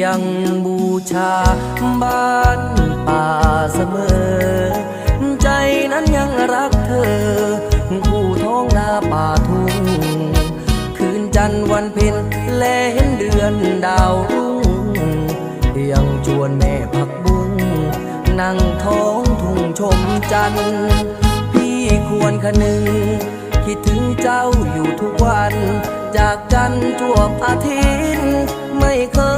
ยังบูชาบ้านป่าเสมอ ใจนั้นยังรักเธอ ผู้ท้องนาป่าทุ่ง คืนจันทร์วันเพ็ญแลเห็นเดือนดาวรุ่ง ยังจวนแม่ผักบุ้งนั่งท้องทุ่งชมจันทร์พี่ควรคนึง คิดถึงเจ้าอยู่ทุกวัน จากกันจวบอาทิตย์ไม่เคย